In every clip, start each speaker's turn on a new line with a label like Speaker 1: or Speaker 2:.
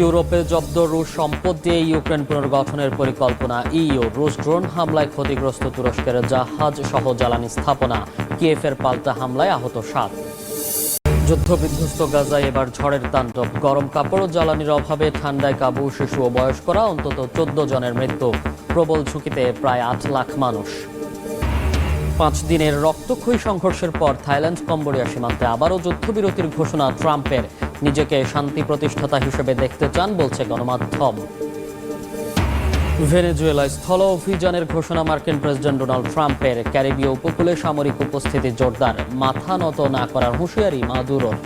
Speaker 1: ইউরোপে জব্দ রুশ সম্পদ দিয়ে ইউক্রেন পুনর্গঠনের পরিকল্পনা। ইইউ, রুশ ড্রোন হামলায় ক্ষতিগ্রস্ত তুরস্কের জাহাজ সহ জ্বালানি স্থাপনা। কিয়েফের পাল্টা হামলায় আহত সাত। যুদ্ধ বিধ্বস্ত গাজায় এবার ঝড়ের তাণ্ডব। গরম কাপড় ও জ্বালানির অভাবে ঠান্ডায় কাবু শিশু ও বয়স্করা অন্তত চোদ্দ জনের মৃত্যু। প্রবল ঝুঁকিতে প্রায় আট লাখ মানুষ। পাঁচ দিনের রক্তক্ষয়ী সংঘর্ষের পর থাইল্যান্ড কম্বোডিয়া সীমান্তে আবারও যুদ্ধবিরতির ঘোষণা ট্রাম্পের। নিজেকে শান্তি প্রতিষ্ঠাতা হিসেবে দেখতে চান, বলছে গণমাধ্যম। ভেনেজুয়েলায় স্থল অভিযানের ঘোষণা মার্কিন প্রেসিডেন্ট ডোনাল্ড ট্রাম্পের ক্যারিবীয় উপকূলে সামরিক উপস্থিতি জোরদার, মাথা নত না করার হুঁশিয়ারি মাদুরোর।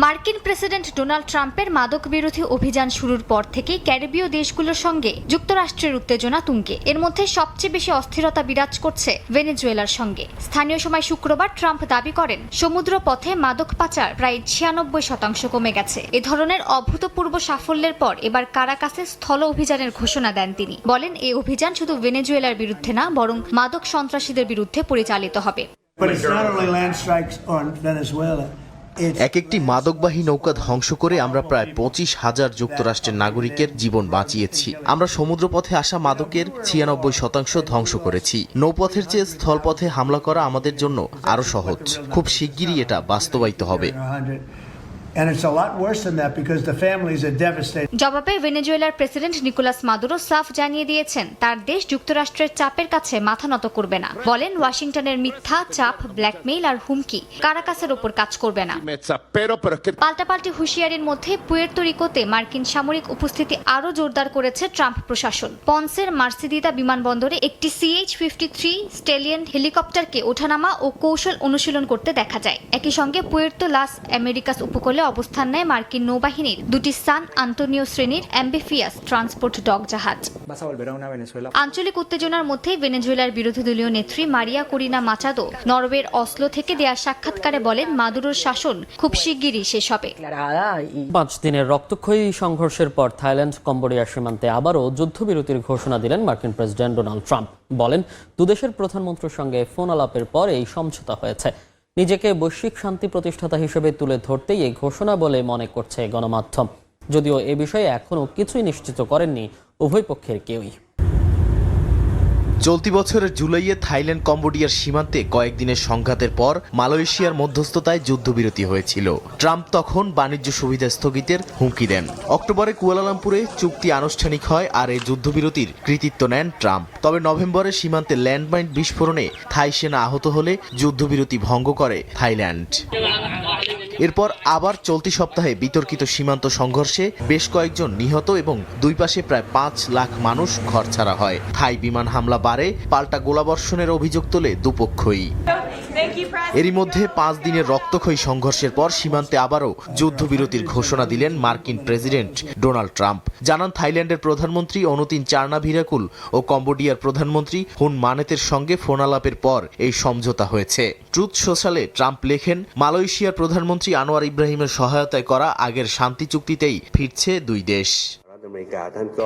Speaker 2: মার্কিন প্রেসিডেন্ট ডোনাল্ড ট্রাম্পের মাদক বিরোধী অভিযান শুরুর পর থেকেই ক্যারিবীয় দেশগুলোর সঙ্গে যুক্তরাষ্ট্রের উত্তেজনা তুঙ্গে। এর মধ্যে সবচেয়ে বেশি অস্থিরতা বিরাজ করছে ভেনেজুয়েলার সঙ্গে। স্থানীয় সময় শুক্রবার ট্রাম্প দাবি করেন সমুদ্র পথে মাদক পাচার প্রায় ছিয়ানব্বই শতাংশ কমে গেছে। এ ধরনের অভূতপূর্ব সাফল্যের পর এবার কারাকাসে স্থল অভিযানের ঘোষণা দেন তিনি। বলেন, এই অভিযান শুধু ভেনেজুয়েলার বিরুদ্ধে না, বরং মাদক সন্ত্রাসীদের বিরুদ্ধে পরিচালিত হবে।
Speaker 3: But it's not only land strikes on Venezuela.
Speaker 4: এক একটি মাদকবাহী নৌকা ধ্বংস করে আমরা প্রায় পঁচিশ হাজার যুক্তরাষ্ট্রের নাগরিকের জীবন বাঁচিয়েছি। আমরা সমুদ্রপথে আসা মাদকের ছিয়ানব্বই শতাংশ ধ্বংস করেছি। নৌপথের চেয়ে স্থলপথে হামলা করা আমাদের জন্য আরও সহজ। খুব শিগগিরই এটা বাস্তবায়িত হবে।
Speaker 3: 100. And it's a lot worse than that because the families are devastated.
Speaker 2: জবাবে ভেনেজুয়েলার প্রেসিডেন্ট নিকোলাস মাদুরো সাফ জানিয়ে দিয়েছেন, তার দেশ যুক্তরাষ্ট্রের চাপের কাছে মাথা নত করবে না। বলেন, ওয়াশিংটনের মিথ্যা, চাপ, ব্ল্যাকমেইল আর হুমকি কারাকাসের ওপর কাজ করবে না। পাল্টাপাল্টি হুঁশিয়ারির মধ্যে পুয়ের্তো রিকোতে মার্কিন সামরিক উপস্থিতি আরও জোরদার করেছে ট্রাম্প প্রশাসন। পন্সের মার্সিদিদা বিমানবন্দরে একটি সিএইচ ফিফটি থ্রি স্টেলিয়ান হেলিকপ্টারকে ওঠানামা ও কৌশল অনুশীলন করতে দেখা যায়। একই সঙ্গে পুয়ের্তো লাস আমেরিকাস উপকূলে অবস্থান নেয় মার্কিন নৌবাহিনীর। দুটি সান আন্তোনিও শ্রেণির অ্যাম্বিফিয়াস ট্রান্সপোর্ট ডক জাহাজ। আঞ্চলিক উত্তেজনার মধ্যেই ভেনেজুয়েলার বিরোধী দলীয় নেত্রী মারিয়া করিনা মাচাদো নরওয়ের অসলো থেকে দেয়া সাক্ষাৎকারে বলেন মাদুরোর শাসন খুব শিগগিরই শেষ হবে।
Speaker 1: পাঁচ দিনের রক্তক্ষয়ী সংঘর্ষের পর থাইল্যান্ড কম্বোডিয়া সীমান্তে আবারও যুদ্ধবিরতির ঘোষণা দিলেন মার্কিন প্রেসিডেন্ট ডোনাল্ড ট্রাম্প। বলেন, দুদেশের প্রধানমন্ত্রীর সঙ্গে ফোন আলাপের পর এই সমঝোতা হয়েছে। নিজেকে বৈশ্বিক শান্তি প্রতিষ্ঠাতা হিসেবে তুলে ধরতেই এই ঘোষণা বলে মনে করছে গণমাধ্যম। যদিও এ বিষয়ে এখনও কিছুই নিশ্চিত করেননি উভয় পক্ষের কেউই।
Speaker 4: চলতি বছরের জুলাইয়ে থাইল্যান্ড কম্বোডিয়ার সীমান্তে কয়েকদিনের সংঘাতের পর মালয়েশিয়ার মধ্যস্থতায় যুদ্ধবিরতি হয়েছিল। ট্রাম্প তখন বাণিজ্য সুবিধা স্থগিতের হুমকি দেন। অক্টোবরে কুয়ালালামপুরে চুক্তি আনুষ্ঠানিক হয় আর এই যুদ্ধবিরতির কৃতিত্ব নেন ট্রাম্প। তবে নভেম্বরে সীমান্তে ল্যান্ডমাইন বিস্ফোরণে থাই সেনা আহত হলে যুদ্ধবিরতি ভঙ্গ করে থাইল্যান্ড। এরপর আবার চলতি সপ্তাহে বিতর্কিত সীমান্ত সংঘর্ষে বেশ কয়েকজন নিহত এবং দুই পাশে প্রায় পাঁচ লাখ মানুষ ঘর ছাড়া হয়। থাই বিমান হামলা বাড়ে, পাল্টা গোলাবর্ষণের অভিযোগ তোলে দুপক্ষই। এরই মধ্যে পাঁচ দিনের রক্তক্ষয়ী সংঘর্ষের পর সীমান্তে আবারও যুদ্ধবিরতির ঘোষণা দিলেন মার্কিন প্রেসিডেন্ট ডোনাল্ড ট্রাম্প। জানান থাইল্যান্ডের প্রধানমন্ত্রী অনুতিন চার্না ভিরাকুল ও কম্বোডিয়ার প্রধানমন্ত্রী হুন মানেতের সঙ্গে ফোনালাপের পর এই সমঝোতা হয়েছে। ট্রুথ সোশ্যালে ট্রাম্প লেখেন, মালয়েশিয়ার প্রধানমন্ত্রী আনোয়ার ইব্রাহিমের সহায়তায় করা আগের শান্তি চুক্তিতেই ফিরছে দুই দেশ।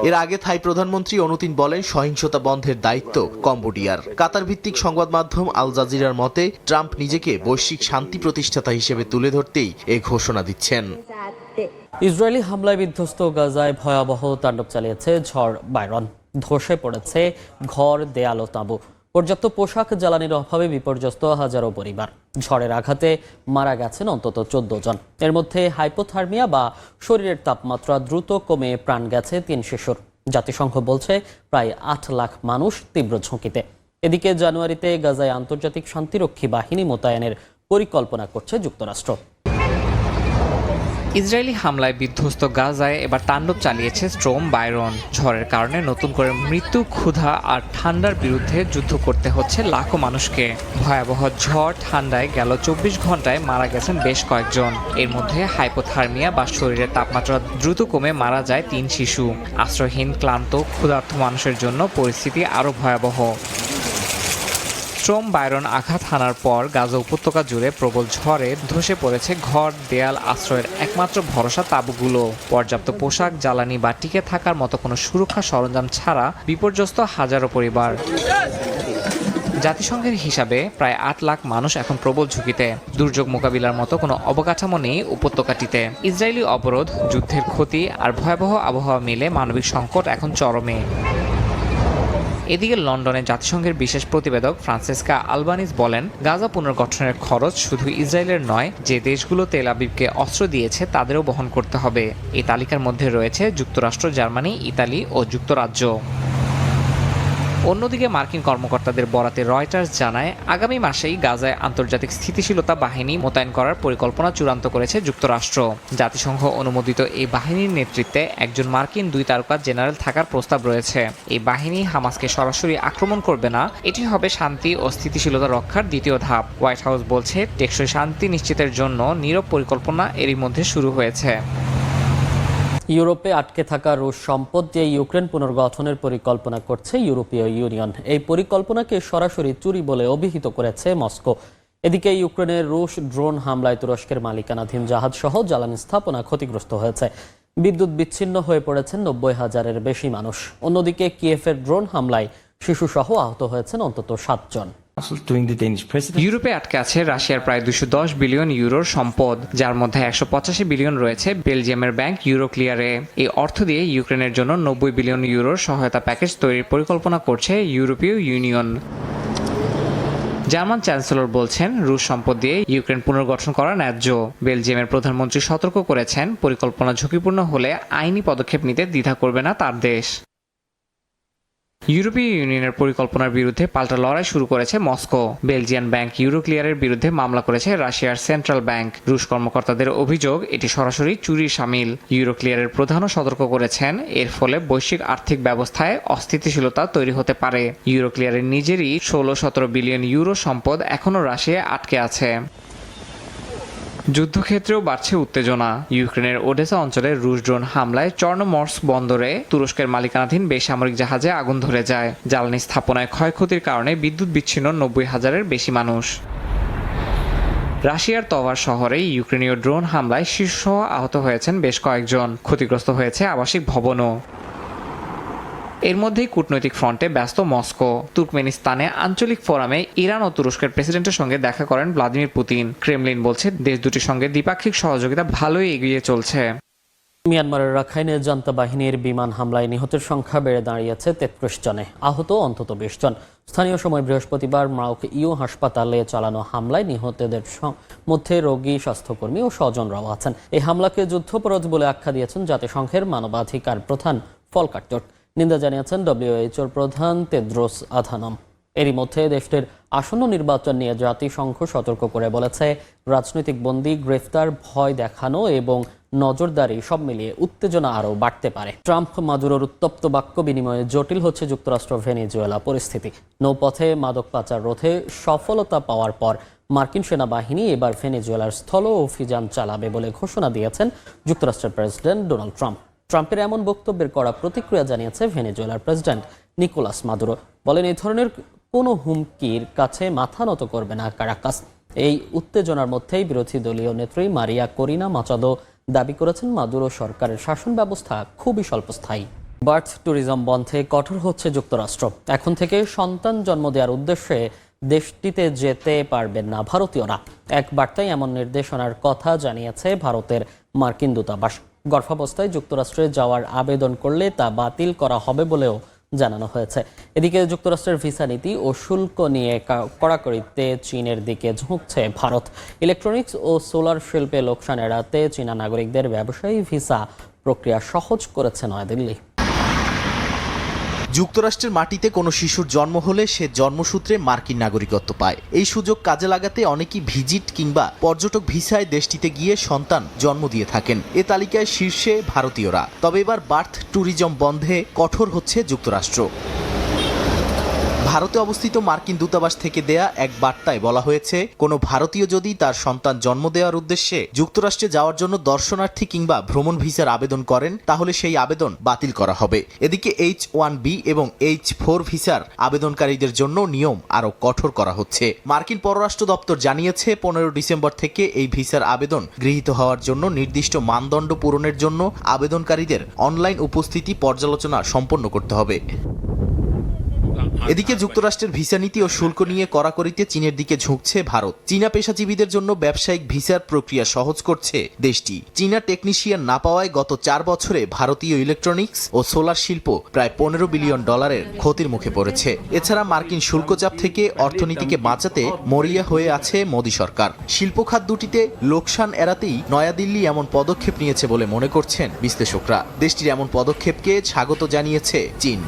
Speaker 4: এর আগে থাই প্রধানমন্ত্রী অনুতিন বলেন সহিংসতা বন্ধের দায়িত্ব কম্বোডিয়ার। কাতার ভিত্তিক সংবাদ মাধ্যম আল জাজিরার মতে ট্রাম্প নিজেকে বৈশ্বিক শান্তি প্রতিষ্ঠাতা হিসেবে তুলে ধরতেই এ ঘোষণা দিচ্ছেন।
Speaker 1: ইসরায়েলি হামলায় বিধ্বস্ত গাজায় ভয়াবহ তাণ্ডব চালিয়েছে ঝড় বাইরন। ধসে পড়েছে ঘর দেয়াল ও তাঁবু। পর্যাপ্ত পোশাক জ্বালানির অভাবে বিপর্যস্ত হাজারো পরিবার। ঝড়ের আঘাতে মারা গেছেন অন্তত চোদ্দ জন। এর মধ্যে হাইপোথার্মিয়া বা শরীরের তাপমাত্রা দ্রুত কমে প্রাণ গেছে তিন শিশুর। জাতিসংঘ বলছে প্রায় আট লাখ মানুষ তীব্র ঝুঁকিতে। এদিকে জানুয়ারিতে গাজায় আন্তর্জাতিক শান্তিরক্ষী বাহিনী মোতায়েনের পরিকল্পনা করছে যুক্তরাষ্ট্র।
Speaker 5: ইসরায়েলি হামলায় বিধ্বস্ত গাজায় এবার তাণ্ডব চালিয়েছে স্ট্রোম বাইরন। ঝড়ের কারণে নতুন করে মৃত্যু, ক্ষুধা আর ঠান্ডার বিরুদ্ধে যুদ্ধ করতে হচ্ছে লাখো মানুষকে। ভয়াবহ ঝড় ঠান্ডায় গেল চব্বিশ ঘন্টায় মারা গেছেন বেশ কয়েকজন। এর মধ্যে হাইপোথার্মিয়া বা শরীরের তাপমাত্রা দ্রুত কমে মারা যায় তিন শিশু। আশ্রয়হীন, ক্লান্ত, ক্ষুধার্ত মানুষের জন্য পরিস্থিতি আরও ভয়াবহ। স্ট্রোম বাইরন আঘাত হানার পর গাজা উপত্যকা জুড়ে প্রবল ঝড়ে ধসে পড়েছে ঘর, দেয়াল, আশ্রয়ের একমাত্র ভরসা তাঁবুগুলো। পর্যাপ্ত পোশাক, জ্বালানি বা টিকে থাকার মতো কোনো সুরক্ষা সরঞ্জাম ছাড়া বিপর্যস্ত হাজারো পরিবার। জাতিসংঘের হিসাবে প্রায় আট লাখ মানুষ এখন প্রবল ঝুঁকিতে। দুর্যোগ মোকাবিলার মতো কোনো অবকাঠামো নেই উপত্যকাটিতে। ইসরায়েলি অবরোধ, যুদ্ধের ক্ষতি আর ভয়াবহ আবহাওয়া মিলে মানবিক সংকট এখন চরমে। এদিকে লন্ডনে জাতিসংঘের বিশেষ প্রতিবেদক ফ্রান্সেসকা আলবানিস বলেন, গাজা পুনর্গঠনের খরচ শুধু ইসরায়েলের নয়, যে দেশগুলো তেল আবিবকে অস্ত্র দিয়েছে তাদেরও বহন করতে হবে। এই তালিকার মধ্যে রয়েছে যুক্তরাষ্ট্র, জার্মানি, ইতালি ও যুক্তরাজ্য। অন্যদিকে মার্কিন কর্মকর্তাদের বরাতে রয়টার্স জানায়, আগামী মাসেই গাজায় আন্তর্জাতিক স্থিতিশীলতা বাহিনী মোতায়েন করার পরিকল্পনা চূড়ান্ত করেছে যুক্তরাষ্ট্র। জাতিসংঘ অনুমোদিত এই বাহিনীর নেতৃত্বে একজন মার্কিন দুই তারকা জেনারেল থাকার প্রস্তাব রয়েছে। এই বাহিনী হামাসকে সরাসরি আক্রমণ করবে না, এটি হবে শান্তি ও স্থিতিশীলতা রক্ষার দ্বিতীয় ধাপ। হোয়াইট হাউস বলছে, টেকসই শান্তি নিশ্চিতের জন্য নীরব পরিকল্পনা এরই মধ্যে শুরু হয়েছে।
Speaker 1: ইউরোপে আটকে থাকা রুশ সম্পদ দিয়ে ইউক্রেন পুনর্গঠনের পরিকল্পনা করছে ইউরোপীয় ইউনিয়ন। এই পরিকল্পনাকে সরাসরি চুরি বলে অভিহিত করেছে মস্কো। এদিকে ইউক্রেনের রুশ ড্রোন হামলায় তুরস্কের মালিকানাধীন জাহাজ সহ জ্বালানি স্থাপনা ক্ষতিগ্রস্ত হয়েছে। বিদ্যুৎ বিচ্ছিন্ন হয়ে পড়েছেন নব্বই হাজারের বেশি মানুষ। অন্যদিকে কিয়েফের ড্রোন হামলায় শিশুসহ আহত হয়েছেন অন্তত সাতজন।
Speaker 5: ইউরোপে আটকে আছে রাশিয়ার প্রায় দুশো দশ বিলিয়ন ইউরোর সম্পদ, যার মধ্যে একশো পঁচাশি বিলিয়ন রয়েছে বেলজিয়ামের ব্যাংক ইউরো ক্লিয়ারে এই অর্থ দিয়ে ইউক্রেনের জন্য নব্বই বিলিয়ন ইউরোর সহায়তা প্যাকেজ তৈরির পরিকল্পনা করছে ইউরোপীয় ইউনিয়ন। জার্মান চ্যান্সেলর বলছেন, রুশ সম্পদ দিয়ে ইউক্রেন পুনর্গঠন করা ন্যায্য। বেলজিয়ামের প্রধানমন্ত্রী সতর্ক করেছেন, পরিকল্পনা ঝুঁকিপূর্ণ হলে আইনি পদক্ষেপ নিতে দ্বিধা করবে না তার দেশ। ইউরোপীয় ইউনিয়নের পরিকল্পনার বিরুদ্ধে পাল্টা লড়াই শুরু করেছে মস্কো। বেলজিয়ান ব্যাংক ইউরোক্লিয়ারের বিরুদ্ধে মামলা করেছে রাশিয়ার সেন্ট্রাল ব্যাংক। রুশ কর্মকর্তাদের অভিযোগ, এটি সরাসরি চুরির সামিল। ইউরোক্লিয়ারের প্রধানও সতর্ক করেছেন, এর ফলে বৈশ্বিক আর্থিক ব্যবস্থায় অস্থিতিশীলতা তৈরি হতে পারে। ইউরোক্লিয়ারের নিজেরই ষোলো সতেরো বিলিয়ন ইউরো সম্পদ এখনও রাশিয়ায় আটকে আছে। যুদ্ধক্ষেত্রেও বাড়ছে উত্তেজনা। ইউক্রেনের ওডেসা অঞ্চলে রুশ ড্রোন হামলায় চর্ণমর্স বন্দরে তুরস্কের মালিকানাধীন বেসামরিক জাহাজে আগুন ধরে যায়। জ্বালানি স্থাপনায় ক্ষয়ক্ষতির কারণে বিদ্যুৎ বিচ্ছিন্ন নব্বই হাজারের বেশি মানুষ। রাশিয়ার তভার শহরে ইউক্রেনীয় ড্রোন হামলায় শীর্ষ আহত হয়েছেন বেশ কয়েকজন। ক্ষতিগ্রস্ত হয়েছে আবাসিক ভবনও। এর মধ্যেই কূটনৈতিক ফ্রন্টে ব্যস্ত মস্কো, তুর্কমেনিস্তানে আঞ্চলিক ফোরামে ইরান ও তুরস্কের প্রেসিডেন্টের সঙ্গে দেখা করেন ভ্লাদিমির পুতিন। ক্রেমলিন বলছে, দেশ দুটির সঙ্গে দ্বিপাক্ষিক সহযোগিতা ভালোই এগিয়ে চলছে।
Speaker 1: মিয়ানমারের রাখাইনে জান্তা বাহিনীর বিমান হামলায় নিহতের সংখ্যা বেড়ে দাঁড়িয়েছে তেত্রিশ জনে। আহত অন্তত বিশ জন। স্থানীয় সময় বৃহস্পতিবার মাউক ইউ হাসপাতালে চালানো হামলায় নিহতদের মধ্যে রোগী, স্বাস্থ্যকর্মী ও স্বজনরাও আছেন। এই হামলাকে যুদ্ধপরাধ বলে আখ্যা দিয়েছেন জাতিসংঘের মানবাধিকার প্রধান ফলকার টার্ক। নিন্দা জানিয়েছেন ডব্লিউএইচওর প্রধান তেদ্রোস আধানম। এরই মধ্যে দেশটির আসন্ন নির্বাচন নিয়ে জাতিসংঘ সতর্ক করে বলেছে, রাজনৈতিক বন্দী গ্রেফতার, ভয় দেখানো এবং নজরদারি সব মিলিয়ে উত্তেজনা আরও বাড়তে পারে। ট্রাম্প, মাদুরোর উত্তপ্ত বাক্য বিনিময়ে জটিল হচ্ছে যুক্তরাষ্ট্র, ভেনেজুয়েলা পরিস্থিতি। নৌপথে মাদক পাচার রোধে সফলতা পাওয়ার পর মার্কিন সেনাবাহিনী এবার ভেনেজুয়েলার স্থল অভিযান চালাবে বলে ঘোষণা দিয়েছেন যুক্তরাষ্ট্রের প্রেসিডেন্ট ডোনাল্ড ট্রাম্প। ট্রাম্পের এমন বক্তব্যের কড়া প্রতিক্রিয়া জানিয়েছে ভেনেজুয়েলার প্রেসিডেন্ট নিকোলাস মাদুরো। বলেন, এই ধরনের কোনো হুমকির কাছে মাথা নত করবে না কারাকাস এই উত্তেজনার মধ্যেই বিরোধী দলীয় নেত্রী মারিয়া করিনা মাচাদো দাবি করেছেন মাদুরো সরকারের শাসন ব্যবস্থা খুবই স্বল্পস্থায়ী। বার্থ ট্যুরিজম বন্ধে কঠোর হচ্ছে যুক্তরাষ্ট্র। এখন থেকে সন্তান জন্ম দেওয়ার উদ্দেশ্যে দেশটিতে যেতে পারবেন না ভারতীয়রা। এক বার্তায় এমন নির্দেশনার কথা জানিয়েছে ভারতের মার্কিন দূতাবাস। গর্ভাবস্থায় যুক্তরাষ্ট্রে যাওয়ার আবেদন করলে তা বাতিল করা হবে বলেও জানানো হয়েছে। এদিকে যুক্তরাষ্ট্রের ভিসা নীতি ও শুল্ক নিয়ে কড়াকড়িতে চীনের দিকে ঝুঁকছে ভারত। ইলেকট্রনিক্স ও সোলার শিল্পে লোকসান এড়াতে চীনা নাগরিকদের ব্যবসায়ী ভিসা প্রক্রিয়া সহজ করেছে নয়াদিল্লি।
Speaker 4: যুক্তরাষ্ট্রের মাটিতে কোনো শিশুর জন্ম হলে সে জন্মসূত্রে মার্কিন নাগরিকত্ব পায়। এই সুযোগ কাজে লাগাতে অনেকেই ভিজিট কিংবা পর্যটক ভিসায় দেশটিতে গিয়ে সন্তান জন্ম দিয়ে থাকেন। এ তালিকায় শীর্ষে ভারতীয়রা। তবে এবার বার্থ ট্যুরিজম বন্ধে কঠোর হচ্ছে যুক্তরাষ্ট্র। ভারতে অবস্থিত মার্কিন দূতাবাস থেকে দেয়া এক বার্তায় বলা হয়েছে, কোনো ভারতীয় যদি তার সন্তান জন্ম দেওয়ার উদ্দেশ্যে যুক্তরাষ্ট্রে যাওয়ার জন্য দর্শনার্থী কিংবা ভ্রমণ ভিসার আবেদন করেন, তাহলে সেই আবেদন বাতিল করা হবে। এদিকে এইচ ওয়ান বি এবং এইচ ফোর ভিসার আবেদনকারীদের জন্য নিয়ম আরও কঠোর করা হচ্ছে। মার্কিন পররাষ্ট্র দপ্তর জানিয়েছে, পনেরো ডিসেম্বর থেকে এই ভিসার আবেদন গৃহীত হওয়ার জন্য নির্দিষ্ট মানদণ্ড পূরণের জন্য আবেদনকারীদের অনলাইন উপস্থিতি পর্যালোচনা সম্পন্ন করতে হবে। এদিকে যুক্তরাষ্ট্রের ভিসা নীতি ও শুল্ক নিয়ে কড়াকড়িতে চীনের দিকে ঝুঁকছে ভারত। চীনা পেশাজীবীদের জন্য ব্যবসায়িক ভিসার প্রক্রিয়া সহজ করছে দেশটি। চীনা টেকনিশিয়ান না পাওয়ায় গত চার বছরে ভারতীয় ইলেকট্রনিক্স ও সোলার শিল্প প্রায় পনেরো বিলিয়ন ডলারের ক্ষতির মুখে পড়েছে। এছাড়া মার্কিন শুল্কচাপ থেকে অর্থনীতিকে বাঁচাতে মরিয়া হয়ে আছে মোদী সরকার। শিল্প খাত দুটিতে লোকসান এড়াতেই নয়াদিল্লি এমন পদক্ষেপ নিয়েছে বলে মনে করছেন বিশ্লেষকরা। দেশটির এমন পদক্ষেপকে স্বাগত জানিয়েছে চীন।